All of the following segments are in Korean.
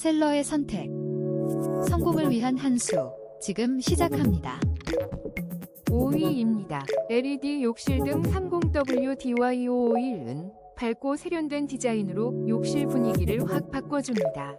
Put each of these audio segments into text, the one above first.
셀러의 선택. 성공을 위한 한 수. 지금 시작합니다. 5위입니다. LED 욕실 등 30WDY551은 밝고 세련된 디자인으로 욕실 분위기를 확 바꿔줍니다.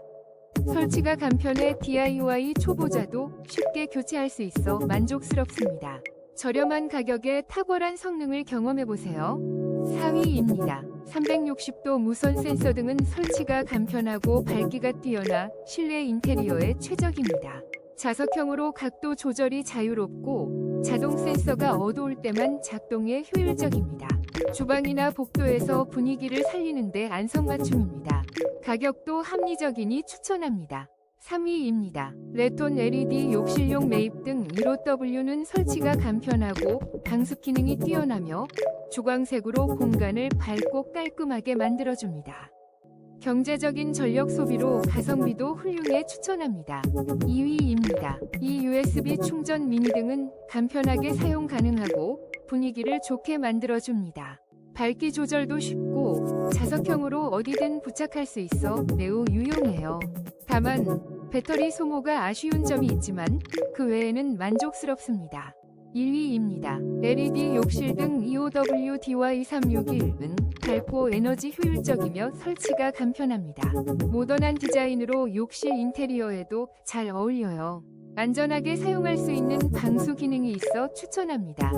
설치가 간편해 DIY 초보자도 쉽게 교체할 수 있어 만족스럽습니다. 저렴한 가격에 탁월한 성능을 경험해보세요. 4위입니다. 360도 무선 센서 등은 설치가 간편하고 밝기가 뛰어나 실내 인테리어에 최적입니다. 자석형으로 각도 조절이 자유롭고 자동 센서가 어두울 때만 작동해 효율적입니다. 주방이나 복도에서 분위기를 살리는데 안성맞춤입니다. 가격도 합리적이니 추천합니다. 3위입니다. 레톤 LED 욕실용 매입 등 15W는 설치가 간편하고 방수 기능이 뛰어나며 주광색으로 공간을 밝고 깔끔하게 만들어줍니다. 경제적인 전력 소비로 가성비도 훌륭해 추천합니다. 2위입니다. 이 USB 충전 미니 등은 간편하게 사용 가능하고 분위기를 좋게 만들어줍니다. 밝기 조절도 쉽고 자석형으로 어디든 부착할 수 있어 매우 유용해요. 다만 배터리 소모가 아쉬운 점이 있지만 그 외에는 만족스럽습니다. 1위입니다. LED 욕실 등 E EOWDY361은 밝고 에너지 효율적이며 설치가 간편합니다. 모던한 디자인으로 욕실 인테리어에도 잘 어울려요. 안전하게 사용할 수 있는 방수 기능이 있어 추천합니다.